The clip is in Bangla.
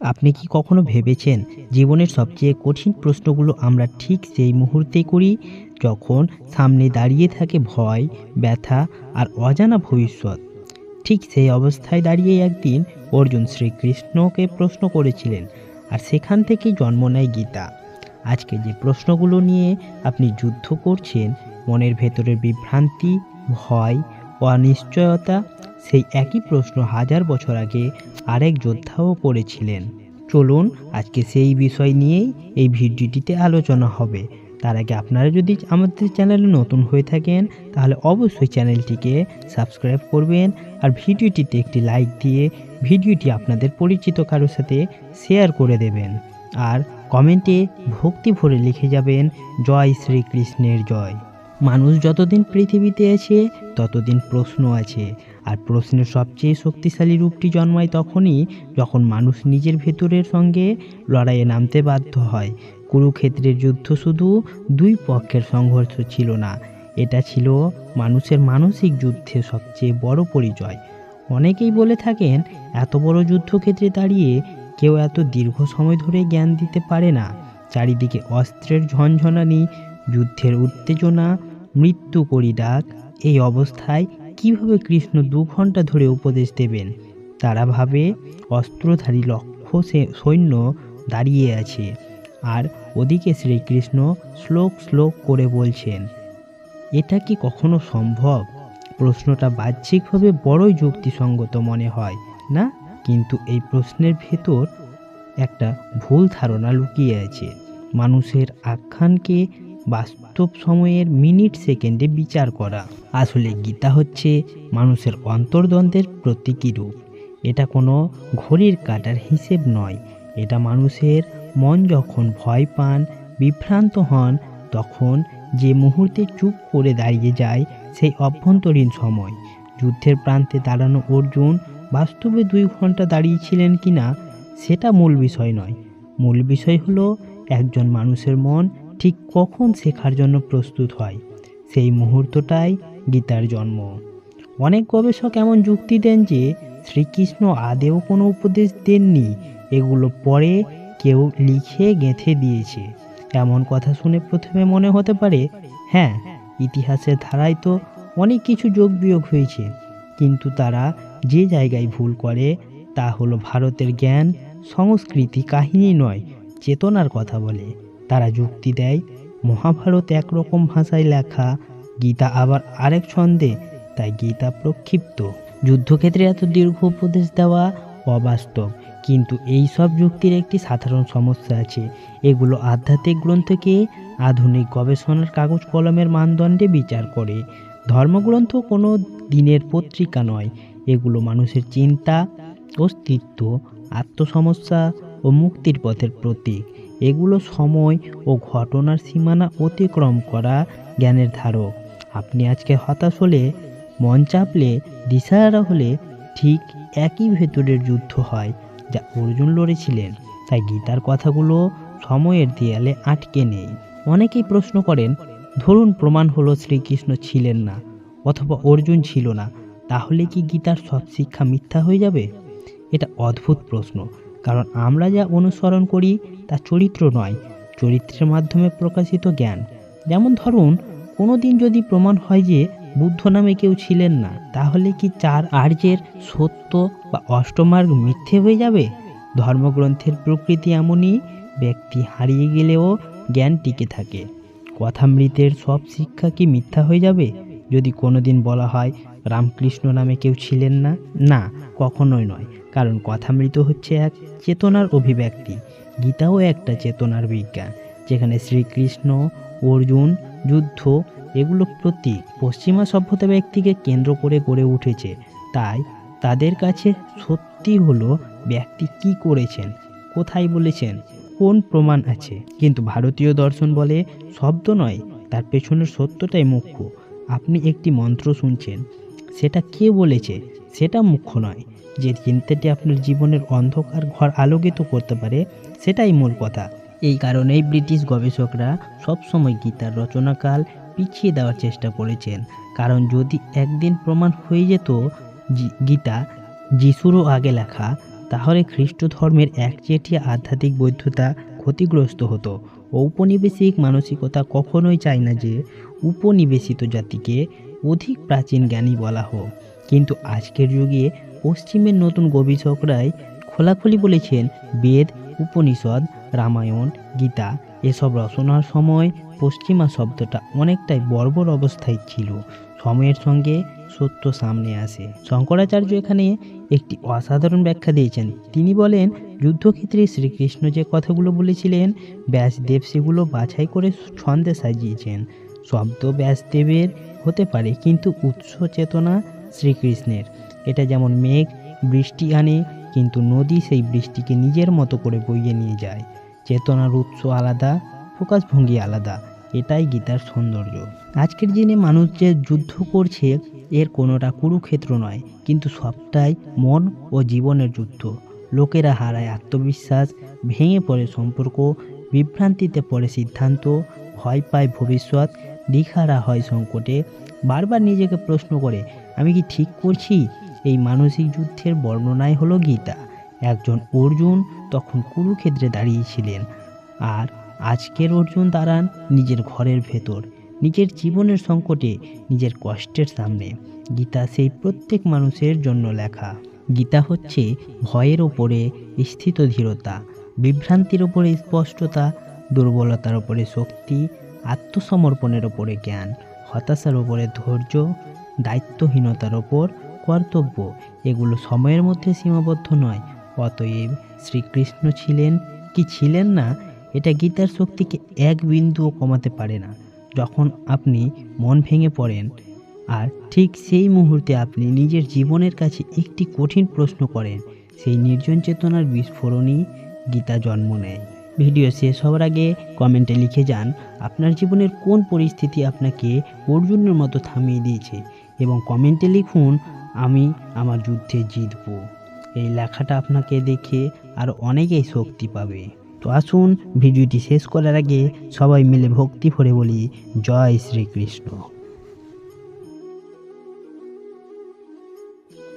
আপনি কি কখনো ভেবেছেন জীবনের সবচেয়ে কঠিন প্রশ্নগুলো আমরা ঠিক সেই মুহূর্তে করি? যখন সামনে দাঁড়িয়ে থাকে ভয়, ব্যথা আর অজানা ভবিষ্যৎ। ঠিক সেই অবস্থায় দাঁড়িয়ে একদিন অর্জুন শ্রীকৃষ্ণকে প্রশ্ন করেছিলেন, আর সেখান থেকেই জন্ম নেয় গীতা? আজকে যে প্রশ্নগুলো নিয়ে আপনি যুদ্ধ করছেন, মনের ভেতরের বিভ্রান্তি, ভয়, অনিশ্চয়তা সেই একই প্রশ্ন হাজার বছর আগে আরেক যোদ্ধাও করেছিলেন চলুন আজকে সেই বিষয় নিয়েই এই ভিডিওটিতে আলোচনা হবে। তার আগে আপনারা যদি আমাদের চ্যানেলে নতুন হয়ে থাকেন, তাহলে অবশ্যই চ্যানেলটিকে সাবস্ক্রাইব করবেন আর ভিডিওটিতে একটি লাইক দিয়ে ভিডিওটি আপনাদের পরিচিত কারোর সাথে শেয়ার করে দেবেন। আর কমেন্টে ভক্তি ভরে লিখে যাবেন, জয় শ্রীকৃষ্ণের জয়। মানুষ যতদিন পৃথিবীতে আছে, ততদিন প্রশ্ন আছে আর প্রশ্নের সবচেয়ে শক্তিশালী রূপটি জন্মায় তখনই যখন মানুষ নিজের ভেতরের সঙ্গে লড়াইয়ে নামতে বাধ্য হয়। কুরুক্ষেত্রের যুদ্ধ শুধু দুই পক্ষের সংঘর্ষ ছিল না, এটা ছিল মানুষের মানসিক যুদ্ধের সবচেয়ে বড় পরিচয়। অনেকেই বলে থাকেন, এত বড় যুদ্ধক্ষেত্রে দাঁড়িয়ে কেউ এত দীর্ঘ সময় ধরে জ্ঞান দিতে পারে না। চারিদিকে অস্ত্রের ঝনঝনানি, যুদ্ধের উত্তেজনা, মৃত্যু করি ডাক এই অবস্থায় কীভাবে কৃষ্ণ দু ঘণ্টা ধরে উপদেশ দেবেন? তারা ভাবে, অস্ত্রধারী লক্ষ্য সৈন্য দাঁড়িয়ে আছে। আর ওদিকে শ্রীকৃষ্ণ শ্লোক শ্লোক করে বলছেন, এটা কি কখনো সম্ভব? প্রশ্নটা বাহ্যিকভাবে বড়ই যুক্তিসঙ্গত মনে হয়, না? কিন্তু এই প্রশ্নের ভেতর একটা ভুল ধারণা লুকিয়ে আছে। মানুষের আখ্যানকে বাস্তব সময়ের মিনিট সেকেন্ডে বিচার করা। আসলে গীতা হচ্ছে মানুষের অন্তর্দ্বন্দ্বের প্রতীকী রূপ। এটা কোনো ঘড়ির কাটার হিসেব নয়। এটা মানুষের মন যখন ভয় পান, বিভ্রান্ত হন, তখন যে মুহূর্তে চুপ করে দাঁড়িয়ে যায়, সেই অভ্যন্তরীণ সময়। যুদ্ধের প্রান্তে দাঁড়ানো অর্জুন বাস্তবে দুই ঘণ্টা দাঁড়িয়েছিলেন কিনা, সেটা মূল বিষয় নয়। মূল বিষয় হলো একজন মানুষের মন ঠিক কখন শেখার জন্য প্রস্তুত হয়? সেই মুহূর্তটাই গীতার জন্ম। অনেক গবেষক এমন যুক্তি দেন যে, শ্রীকৃষ্ণ আদেও কোনো উপদেশ দেননি। এগুলো পরে কেউ লিখে গেঁথে দিয়েছে। এমন কথা শুনে প্রথমে মনে হতে পারে হ্যাঁ ইতিহাসের ধারায় তো অনেক কিছু যোগ বিয়োগ হয়েছে। কিন্তু তারা যে জায়গায় ভুল করে, তা হলো ভারতের জ্ঞান, সংস্কৃতি, কাহিনী নয়, চেতনার কথা বলে। তারা যুক্তি দেয়, মহাভারত একরকম ভাষায় লেখা, গীতা আবার আরেক ছন্দে, তাই গীতা প্রক্ষিপ্ত। যুদ্ধক্ষেত্রে এত দীর্ঘ উপদেশ দেওয়া অবাস্তব, কিন্তু এই সব যুক্তির একটি সাধারণ সমস্যা আছে। এগুলো আধ্যাত্মিক গ্রন্থকে আধুনিক গবেষণার কাগজ কলমের মানদণ্ডে বিচার করে। ধর্মগ্রন্থ কোনো দিনের পত্রিকা নয়, এগুলো মানুষের চিন্তা, অস্তিত্ব, আত্মসমস্যা ও মুক্তির পথের প্রতীক। এগুলো সময় ও ঘটনার সীমানা অতিক্রম করা জ্ঞানের ধারক। আপনি আজকে হতাশ হলে, মন চাপলে, দিশাহারা হলে ঠিক একই ভেতরের যুদ্ধ হয় যা অর্জুন লড়েছিলেন। তাই গীতার কথাগুলো সময়ের দেয়ালে আটকে নেই। অনেকেই প্রশ্ন করেন, ধরুন প্রমাণ হলো শ্রীকৃষ্ণ ছিলেন না অথবা অর্জুন ছিল না, তাহলে কি গীতার সব শিক্ষা মিথ্যা হয়ে যাবে? এটা অদ্ভুত প্রশ্ন। কারণ আমরা যা অনুসরণ করি তা চরিত্র নয়, চরিত্রের মাধ্যমে প্রকাশিত জ্ঞান। যেমন ধরুন কোনো দিন যদি প্রমাণ হয় যে বুদ্ধ নামে কেউ ছিলেন না, তাহলে কি চার আর্যের সত্য বা অষ্টমার্গ মিথ্যে হয়ে যাবে? ধর্মগ্রন্থের প্রকৃতি এমনই, ব্যক্তি হারিয়ে গেলেও জ্ঞান টিকে থাকে। কথামৃতের সব শিক্ষা কি মিথ্যা হয়ে যাবে? যদি কোনোদিন বলা হয় রামকৃষ্ণ নামে কেউ ছিলেন না? না, কখনোই নয়। কারণ কথামৃত হচ্ছে এক চেতনার অভিব্যক্তি। গীতাও একটা চেতনার বিজ্ঞান, যেখানে শ্রীকৃষ্ণ, অর্জুন, যুদ্ধ এগুলো প্রতীক। পশ্চিমা সভ্যতা ব্যক্তিকে কেন্দ্র করে গড়ে উঠেছে। তাই তাদের কাছে সত্যি হলো ব্যক্তি কি করেছেন, কোথায় বলেছেন, কোন প্রমাণ আছে। কিন্তু ভারতীয় দর্শন বলে শব্দ নয়, তার পেছনের সত্যটাই মুখ্য। আপনি একটি মন্ত্র শুনছেন সেটা কে বলেছে? সেটা মুখ্য নয়। যে চিন্তাটি আপনার জীবনের অন্ধকার ঘর আলোকিত করতে পারে, সেটাই মূল কথা। এই কারণেই ব্রিটিশ গবেষকরা সবসময় গীতার রচনাকাল পিছিয়ে দেওয়ার চেষ্টা করেছেন। কারণ যদি একদিন প্রমাণ হয়ে যেত গীতা যিশুরও আগে লেখা, তাহলে খ্রিস্ট ধর্মের একচেটিয়া আধ্যাত্মিক বৈধতা ক্ষতিগ্রস্ত হতো। ঔপনিবেশিক মানসিকতা কখনোই চায় না যে, উপনিবেশিত জাতিকে অধিক প্রাচীন জ্ঞানী বলা হোক। কিন্তু আজকের যুগে পশ্চিমের নতুন গবেষকরাই খোলাখুলি বলেছেন বেদ, উপনিষদ, রামায়ণ, গীতা, এসব রচনার সময় পশ্চিমা শব্দটা অনেকটাই বর্বর অবস্থায় ছিল। সময়ের সঙ্গে সত্য সামনে আসে। শঙ্করাচার্য এখানে একটি অসাধারণ ব্যাখ্যা দিয়েছেন। তিনি বলেন, যুদ্ধক্ষেত্রে শ্রীকৃষ্ণ যে কথাগুলো বলেছিলেন, ব্যাসদেব সেগুলো বাছাই করে ছন্দে সাজিয়েছেন। শব্দ ব্যাসদেবের হতে পারে, কিন্তু উৎস চেতনা শ্রীকৃষ্ণের। এটা যেমন মেঘ, বৃষ্টি আনে, কিন্তু নদী সেই বৃষ্টিকে নিজের মতো করে বইয়ে নিয়ে যায়। চেতনার উৎস আলাদা, প্রকাশভঙ্গি আলাদা, এটাই গীতার সৌন্দর্য। আজকের দিনে মানুষ যে যুদ্ধ করছে, এর কোনোটা কুরুক্ষেত্র নয়, কিন্তু সবটাই মন ও জীবনের যুদ্ধ। লোকেরা হারায় আত্মবিশ্বাস, ভেঙে পড়ে সম্পর্ক, বিভ্রান্তিতে পড়ে সিদ্ধান্ত, ভয় পায় ভবিষ্যৎ দিখারা হয় সংকটে। বারবার নিজেকে প্রশ্ন করে, আমি কি ঠিক করছি? এই মানসিক যুদ্ধের বর্ণনাই হলো গীতা। একজন অর্জুন তখন কুরুক্ষেত্রে দাঁড়িয়েছিলেন। আর আজকের অর্জুন দাঁড়ান নিজের ঘরের ভেতর, নিজের জীবনের সংকটে, নিজের কষ্টের সামনে। গীতা সেই প্রত্যেক মানুষের জন্য লেখা। গীতা হচ্ছে ভয়ের ওপরে স্থিত ধীরতা, বিভ্রান্তির ওপরে স্পষ্টতা, দুর্বলতার ওপরে শক্তি আত্মসমর্পণের ওপরে জ্ঞান, হতাশার ওপরে ধৈর্য, দায়িত্বহীনতার ওপর কর্তব্য। এগুলো সময়ের মধ্যে সীমাবদ্ধ নয়, অতএব শ্রীকৃষ্ণ ছিলেন কি ছিলেন না, এটা গীতার শক্তিকে এক বিন্দুও কমাতে পারে না। যখন আপনি মন ভেঙে পড়েন, আর ঠিক সেই মুহূর্তে আপনি নিজের জীবনের কাছে একটি কঠিন প্রশ্ন করেন, সেই নির্জন চেতনার বিস্ফোরণই গীতা জন্ম নেয়। ভিডিও শেষ হওয়ার আগে কমেন্টে লিখে যান, আপনার জীবনের কোন পরিস্থিতি আপনাকে অর্জুনের মতো থামিয়ে দিয়েছে? এবং কমেন্টে লিখুন, আমি আমার যুদ্ধে জিতব। এই লেখাটা আপনাকে দেখে আর অনেকেই শক্তি পাবে। তো আসুন, ভিডিওটি শেষ করার আগে সবাই মিলে ভক্তি ভরে বলি, জয় শ্রীকৃষ্ণ।